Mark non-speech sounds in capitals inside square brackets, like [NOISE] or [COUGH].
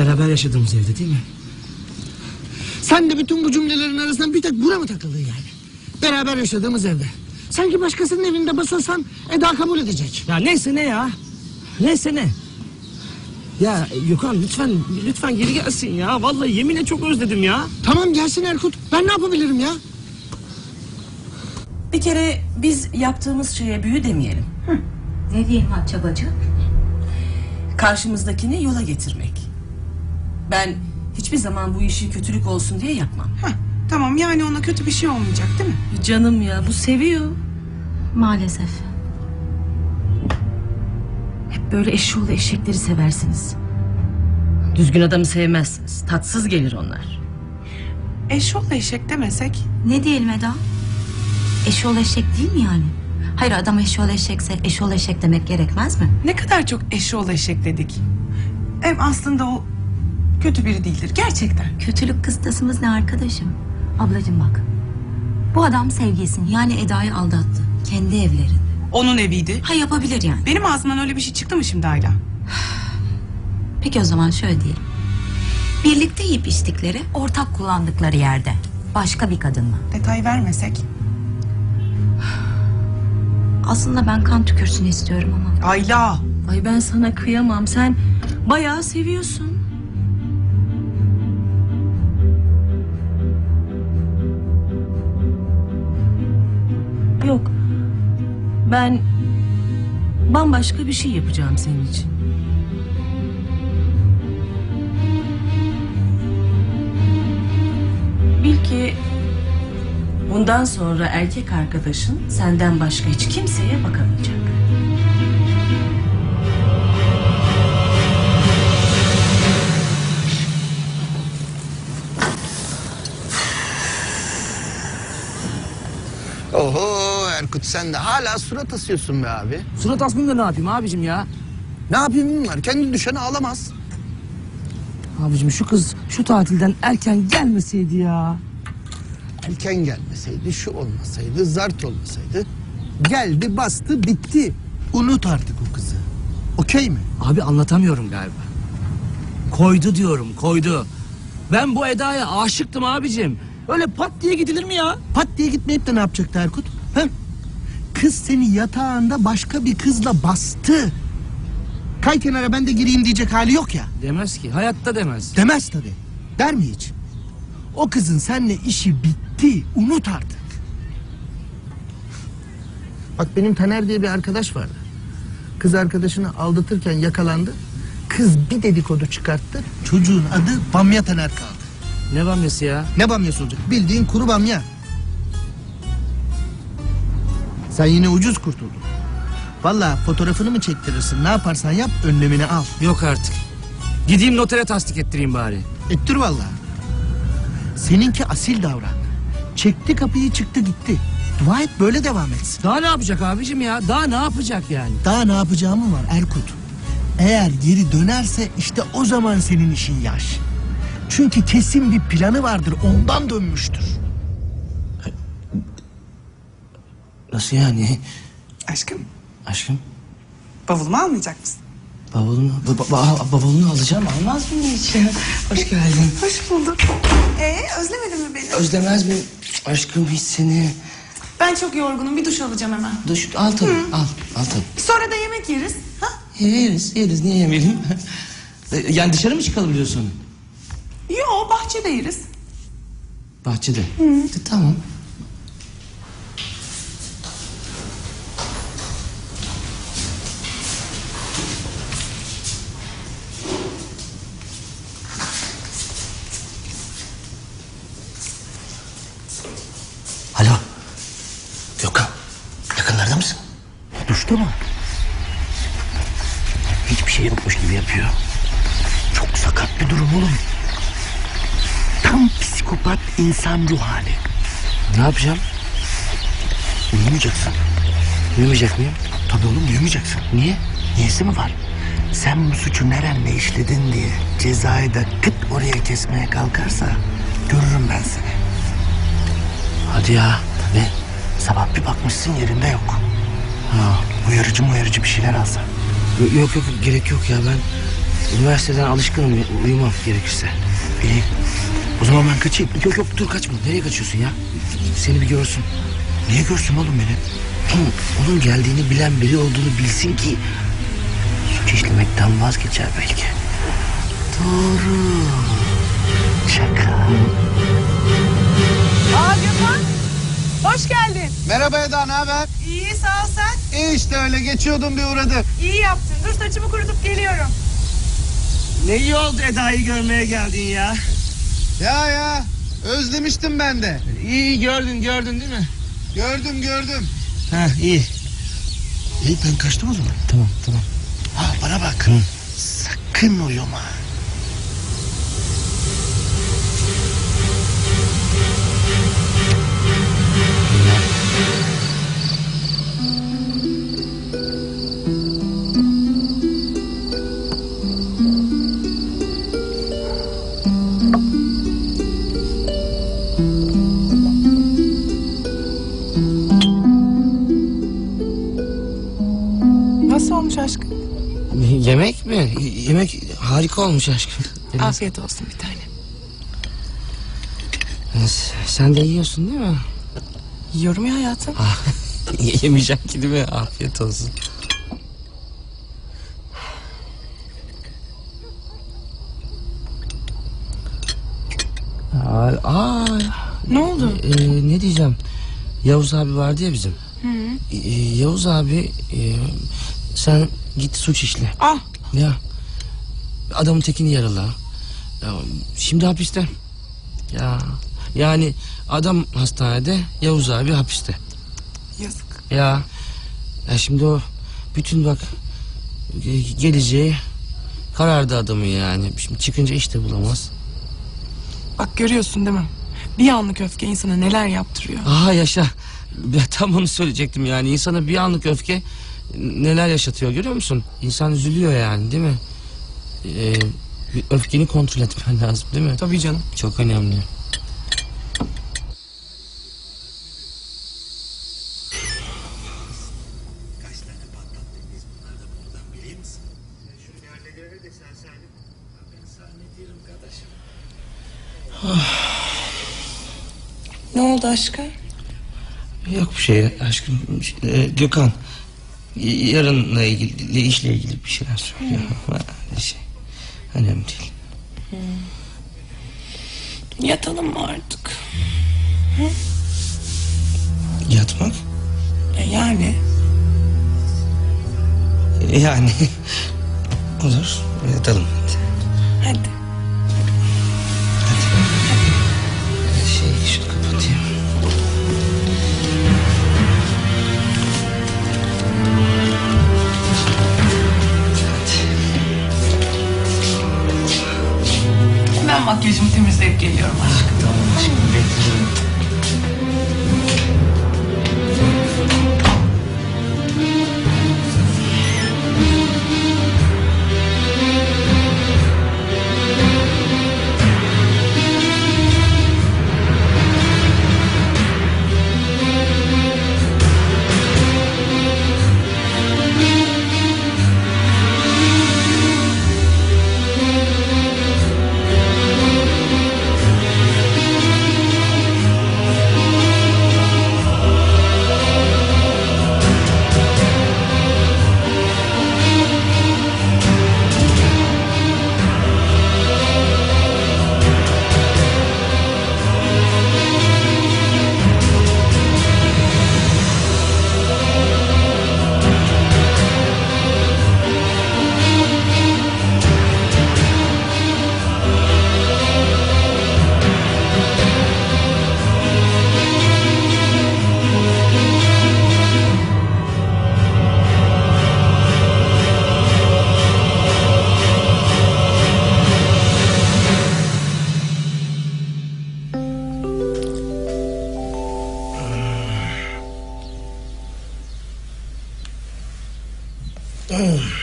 Beraber yaşadığımız evde değil mi? Sen de bütün bu cümlelerin arasından bir tek buna mı takıldın yani? Beraber yaşadığımız evde. Sanki başkasının evinde basılsan Eda kabul edecek. Ya neyse ne ya. Neyse ne. Ya Gökhan lütfen lütfen geri gelsin ya. Vallahi yeminle çok özledim ya. Tamam gelsin Erkut. Ben ne yapabilirim ya? Bir kere biz yaptığımız şeye büyü demeyelim. Ne diyelim Hatice bacı? Karşımızdakini yola getirmek. Ben hiçbir zaman bu işi kötülük olsun diye yapmam. Heh, tamam yani ona kötü bir şey olmayacak değil mi? Canım ya bu seviyor. Maalesef. Hep böyle eşoğlu eşekleri seversiniz. Düzgün adamı sevmezsiniz. Tatsız gelir onlar. Eşol eşek demesek Ne diyelim Eda? Eşol eşek değil mi yani? Hayır adam eşol eşekse eşol eşek demek gerekmez mi? ne kadar çok eşol eşek dedik. Hem aslında o kötü biri değildir gerçekten. Kötülük kıstasımız ne arkadaşım? Ablacığım bak. Bu adam sevgilisini yani Eda'yı aldattı. Kendi evlerinde. Onun eviydi. Ha yapabilir yani. Benim ağzımdan öyle bir şey çıktı mı şimdi Ayla? [SIGHS] Peki o zaman şöyle diyelim. Birlikte yiyip içtikleri, ortak kullandıkları yerde. Başka bir kadınla. Detay vermesek. [SIGHS] Aslında ben kan tükürsün istiyorum ama. Ayla. Ay ben sana kıyamam. Sen bayağı seviyorsun. Ben bambaşka bir şey yapacağım senin için. Bil ki bundan sonra erkek arkadaşın senden başka hiç kimseye bakamayacak. Oho Erkut sen de hala surat asıyorsun be abi. Surat asmayayım da ne yapayım abicim ya? Ne yapayım bunlar? Kendi düşen ağlamaz. Abicim şu kız şu tatilden erken gelmeseydi ya. Erken gelmeseydi, şu olmasaydı, zart olmasaydı. Geldi, bastı, bitti. Unut artık o kızı. Okey mi? Abi anlatamıyorum galiba. Koydu diyorum koydu. Ben bu Eda'ya aşıktım abicim. Öyle pat diye gidilir mi ya? Pat diye gitmeyip de ne yapacaktı Erkut? He? Kız seni yatağında başka bir kızla bastı. Kay kenara ben de gireyim diyecek hali yok ya. Demez ki hayatta demez. Demez tabii. Der mi hiç? O kızın seninle işi bitti. Unut artık. Bak benim Taner diye bir arkadaş vardı. Kız arkadaşını aldatırken yakalandı. Kız bir dedikodu çıkarttı. Çocuğun adı Bamya Taner kaldı. Ne bamyası ya? Ne bamyası olacak? Bildiğin kuru bamya. Sen yine ucuz kurtuldun. Vallahi fotoğrafını mı çektirirsin? Ne yaparsan yap önlemini al. Yok artık. Gideyim notere tasdik ettireyim bari. Ettir vallahi. Seninki asil davrandı. Çekti kapıyı çıktı gitti. Dua et böyle devam etsin. Daha ne yapacak abicim ya? Daha ne yapacak yani? Daha ne yapacağımı var Erkut. Eğer geri dönerse işte o zaman senin işin yaş. Çünkü kesin bir planı vardır ondan dönmüştür. Nasıl yani? Aşkım Aşkım bavulumu almayacak mısın? bavulunu, ba- ba- ba- bavulunu alacağım almaz mıyım hiç ya? Hoş geldin. Hoş bulduk. Ee özlemedin mi beni? Özlemez mi? Aşkım hiç seni. Ben çok yorgunum bir duş alacağım hemen. Duş, al tabii al, al tabii. Sonra da yemek yeriz. Ha? Yeriz, yeriz. Niye yemeyelim? [LAUGHS] Yani dışarı mı çıkalım diyorsun? Yo bahçede yeriz. Bahçede. E, Tamam. Alo. Gökhan. Yakınlarda mısın? Duşta mı? Hiçbir şey yokmuş gibi yapıyor. Çok sakat bir durum oğlum. Tam psikopat insan ruh hali. Ne yapacağım? Uyumayacaksın. Uyumayacak mıyım? Tabii oğlum uyumayacaksın. Niye? Niyesi mi var? Sen bu suçu nerenle işledin diye cezayı da kıt oraya kesmeye kalkarsa görürüm ben seni. Hadi ya. Tabii sabah bir bakmışsın yerinde yok. Ha, uyarıcı uyarıcı bir şeyler alsan. Yok yok gerek yok ya ben Üniversiteden alışkınım uyumam gerekirse. İyi. O zaman ben kaçayım. Yok yok dur kaçma. Nereye kaçıyorsun ya? Seni bir görsün. Niye görsün oğlum beni? Oğlum, onun geldiğini bilen biri olduğunu bilsin ki suç işlemekten vazgeçer belki. Doğru. Şaka. Aa Gökhan. Hoş geldin. Merhaba Eda ne haber? İyi sağ ol sen. İyi işte öyle geçiyordum bir uğradım. İyi yaptın. Dur saçımı kurutup geliyorum. Ne iyi oldu Eda'yı görmeye geldin ya. Ya ya özlemiştim ben de. İyi gördün gördün değil mi? Gördüm gördüm. Ha iyi. İyi ben kaçtım o zaman. Tamam tamam. Ha bana bak. Sakın uyuma. Nasıl olmuş aşkım? [LAUGHS] Yemek mi? Yemek harika olmuş aşkım. Afiyet olsun bir tane. Sen de yiyorsun değil mi? Yiyorum ya hayatım. [LAUGHS] Yemeyecek ki değil mi? Afiyet olsun. Aa, aa, Ne oldu? e, ne diyeceğim? Yavuz abi vardı ya bizim. E, Yavuz abi e, sen git suç işle. Ah Ya adamın tekini yarala. Ya, şimdi hapiste. Ya yani adam hastanede, Yavuz abi hapiste. yazık. Ya, ya şimdi o bütün bak ge- geleceği karardı adamın yani. Şimdi çıkınca iş de bulamaz. Bak görüyorsun değil mi? Bir anlık öfke insana neler yaptırıyor. Aha yaşa. Ben tam onu söyleyecektim yani. insana bir anlık öfke neler yaşatıyor görüyor musun? İnsan üzülüyor yani değil mi? Ee, bir öfkeni kontrol etmen [LAUGHS] lazım değil mi? Tabii canım. Çok önemli. Ne oldu aşkım? Yok bir şey aşkım. Ee, Gökhan. Yarınla ilgili, işle ilgili bir şeyler söylüyor. Ha, Şey, önemli değil. Yatalım mı artık? Yatmak? E yani. Yani [LAUGHS] olur. Yatalım. Hadi. Şey get here. home.